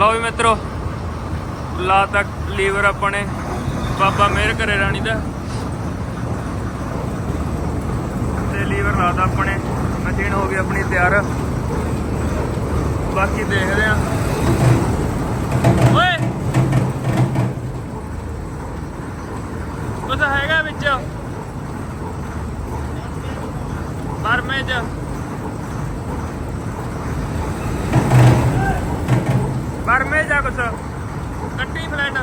ਲਓ ਵੀ ਮਿੱਤਰੋ, ਲਾ ਤੱਕ ਲੀਵਰ ਆਪਣੇ, ਬਾਬਾ ਮਿਹਰ ਕਰੇ ਰਾਣੀ ਦਾ। ਤੇ ਲੀਵਰ ਲਾਤਾ ਆਪਣੇ, ਮਸ਼ੀਨ ਹੋ ਗਈ ਆਪਣੀ ਤਿਆਰ। ਬਾਕੀ ਦੇਖਦੇ ਆ ਓਏ! ਕੁਛ ਹੈਗਾ ਵਿੱਚ? ਬਰਮੇ ਚ। ਬਰਮੇ ਜਾ ਕੁਛ? ਕੱਟੀ ਫਲੈਟ।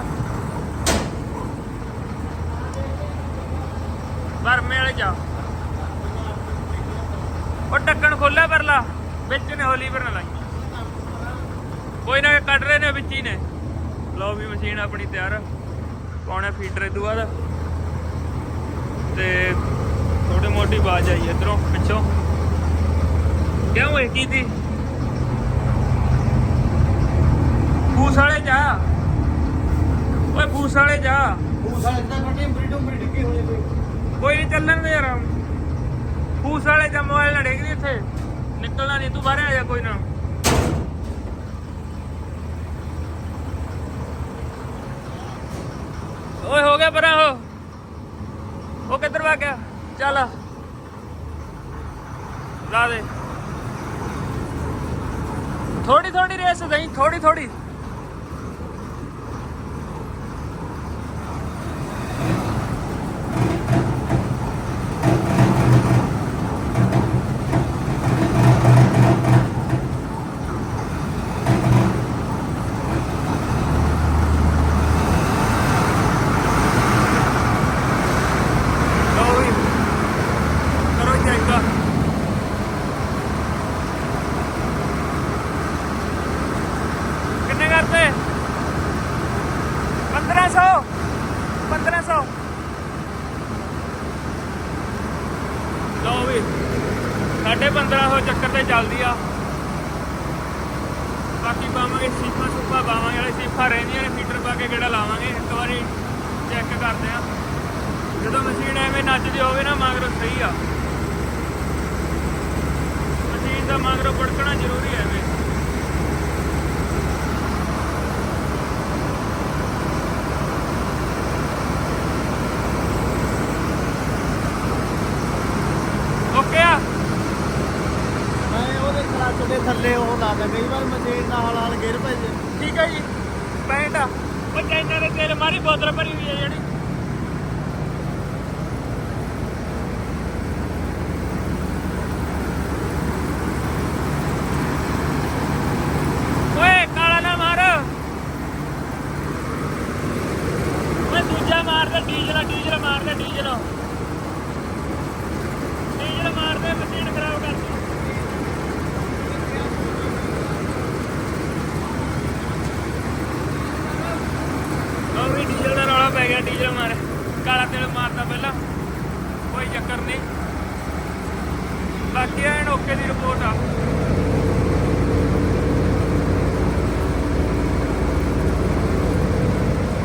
ਬਰਮੇ ਵਾਲੇ ਜਾ। ਉਹ ਢੱਕਣ ਖੋਲਿਆ ਪਰਲਾ, ਵਿੱਚ ਨੇ ਹੋਲੀ ਪਰ ਨਾ ਲਾਈ। ਕੋਈ ਨਾ, ਕੱਢ ਰਹੇ ਨੇ ਵਿੱਚ ਹੀ ਨੇ। ਲਓ ਵੀ ਮਸ਼ੀਨ ਆਪਣੀ ਤਿਆਰ। ਪਾਉਣਾ ਫੀਟਰ ਇਦੋਂ ਬਾਅਦ। ਤੇ ਥੋੜੀ ਮੋਟੀ ਆਵਾਜ਼ ਆਈ ਇਧਰੋਂ, ਪਿੱਛੋਂ। ਕਿਉਂ ਹੋਈ ਕੀ ਦੀ ਫੂਸ ਵਾਲੇ ਜਾ। ਓਏ ਫੂਸ ਵਾਲੇ ਜਾ। ਉਹ ਸਾਲੇ ਇਦਾਂ ਕੱਟੇ ਬਰੀਡੋਂ ਬਰੀ ਡਿੱਗੀ ਹੋਣੀ ਕੋਈ। ਕੋਈ ਨਹੀਂ ਚੱਲਣ ਦੇ ਯਾਰ। ਫੂਸ ਵਾਲੇ ਜਾ ਮੋਬਾਈਲ ਨਾ ਡੇਗਦੀ ਇੱਥੇ ਨਿਕਲਣਾ ਨਹੀਂ ਤੂੰ ਬਾਹਰ ਆ ਜਾ ਕੋਈ ਨਾ। ਓਏ ਹੋ ਗਿਆ ਪਰਾਂ ਹੋ ਉਹ ਕਿੱਧਰ ਵਾ ਗਿਆ? ਚੱਲ ਲਾ ਦੇ। ਥੋੜੀ ਥੋੜੀ ਰੇਸ ਦਈ ਥੋੜੀ ਥੋੜੀ ਲਓ ਵੀ ਕਰੋ ਜਾਈਗਾ ਕਿੰਨੇ ਕਰਤੇ 1500 1500 ਲਓ ਵੀ ਸਾਡੇ 1500 ਚੱਕਰ ਤੇ ਚੱਲਦੀ ਆ। ਬਾਕੀ ਪਾਵਾਂਗੇ ਸੀਫਾ ਸੁਪਾ, ਪਾਵਾਂਗੇ ਵਾਲੇ ਸੀਫਾ ਰਹਿੰਦੀਆਂ ਨੇ ਫੀਟਰ ਪਾ ਕੇ ਕਿਹੜਾ ਲਾਵਾਂਗੇ? ਇੱਕ ਵਾਰੀ ਚੈੱਕ ਕਰਦੇ ਆ। ਜਦੋਂ ਮਸ਼ੀਨ ਐਵੇਂ ਨੱਚਦੀ ਹੋਵੇ ਨਾ, ਮਗਰੋਂ ਸਹੀ ਆ। ਮਸ਼ੀਨ ਦਾ ਮਗਰੋਂ ਪੜਕਣਾ ਜ਼ਰੂਰੀ ਹੈ ਐਵੇਂ ਓਕੇ ਆ ਮੈਂ ਉਹਦੇ ਕਲੱਚ ਦੇ ਥੱਲੇ ਉਹ ਲਾ ਦਿਆ ਕਈ ਵਾਰ ਮਸ਼ੀਨ ਨਾਲ ਹਾਲ ਹਾਲ ਗਿਰ ਪੈ ਠੀਕ ਹੈ ਜੀ। ਪੈਂਟ ਆ। ਉਹ ਚਾਈਨਾ ਦੇ ਤੇਲ ਮਾਰੀ, ਬੋਤਲ ਭਰੀ ਹੋਈ ਹੈ ਜਿਹੜੀ। ਓਏ, ਕਾਲਾ ਨਾ ਮਾਰ। ਓਏ, ਦੂਜਾ ਮਾਰ ਦੇ, ਡੀਜ਼ਲ ਡੀਜ਼ਲ ਮਾਰ ਦੇ, ਡੀਜ਼ਲ। ਡੀਜ਼ਲ ਮਾਰ ਦੇ, ਮਸ਼ੀਨ ਖਰਾਬ ਕਰਦੀ ਉਹ ਵੀ ਡੀਜ਼ਲ ਦਾ ਰੌਲਾ ਪੈ ਗਿਆ ਡੀਜ਼ਲ ਮਾਰ ਕਾਲਾ ਤੇਲ ਮਾਰਦਾ ਪਹਿਲਾਂ। ਕੋਈ ਚੱਕਰ ਨਹੀਂ। ਬਾਕੀ ਐਨ ਓਕੇ ਦੀ ਰਿਪੋਰਟ ਆ।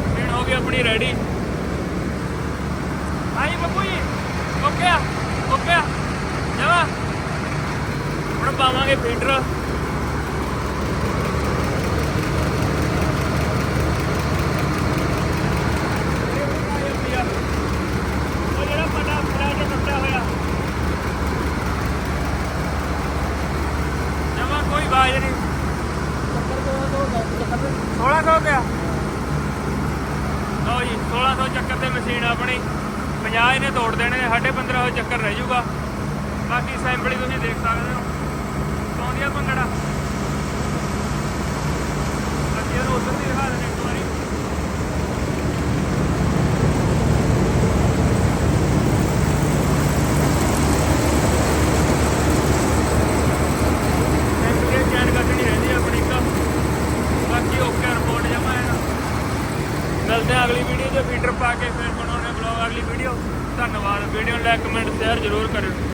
ਹੁਣ ਹੋ ਗਈ ਆਪਣੀ ਰੈਡੀ ਆਈ ਬੱਬੂ ਜੀ, ਓਕੇ ਆ ਓਕੇ ਆ। ਜਵਾ। ਹੁਣ ਪਾਵਾਂਗੇ ਫੀਟਰ ਉਹ ਜਿਹੜਾ ਪਟਾ ਫੜਾ ਕੇ ਟੁੱਟਿਆ ਹੋਇਆ ਜਮਾ ਕੋਈ ਬਾਜ ਨਹੀਂ 1600 ਪਿਆ ਲਓ ਜੀ 1600 ਚੱਕਰ ਤੇ ਮਸ਼ੀਨ ਆਪਣੀ। 50 ਇਹਨੇ ਤੋੜ ਦੇਣੇ ਨੇ, ਸਾਢੇ 1500 ਚੱਕਰ ਰਹਿ ਜਾਊਗਾ। ਬਾਕੀ ਅਸੈਂਬਲੀ ਤੁਸੀਂ ਦੇਖ ਸਕਦੇ ਹੋ। ਸੌਂਦੀਆਂ ਭੰਗੜਾ ਅਸੀਂ ਇਹਨੂੰ ਉਧਰ ਦੀ ਦਿਖਾ ਦਿੰਦੇ ਇੱਕ ਵਾਰੀ ਟੈਂਪਰੇਚਰ ਚੈਨ ਕੱਢਣੀ ਰਹਿੰਦੀ ਆ ਆਪਣੀ ਇੱਕ ਬਾਕੀ ਓਕੇ ਰਿਪੋਰਟ ਜਮਾ ਹੈ ਨਾ ਮਿਲਦੇ ਆ ਅਗਲੀ ਵੀਡੀਓ 'ਚ ਫੀਡਰ ਪਾ ਕੇ ਫਿਰ ਬਣਾਉਣੇ ਬਲੌਗ ਅਗਲੀ ਵੀਡੀਓ ਧੰਨਵਾਦ। ਵੀਡੀਓ ਨੂੰ ਲਾਈਕ ਕਮੈਂਟ ਸ਼ੇਅਰ ਜ਼ਰੂਰ ਕਰਿਓ।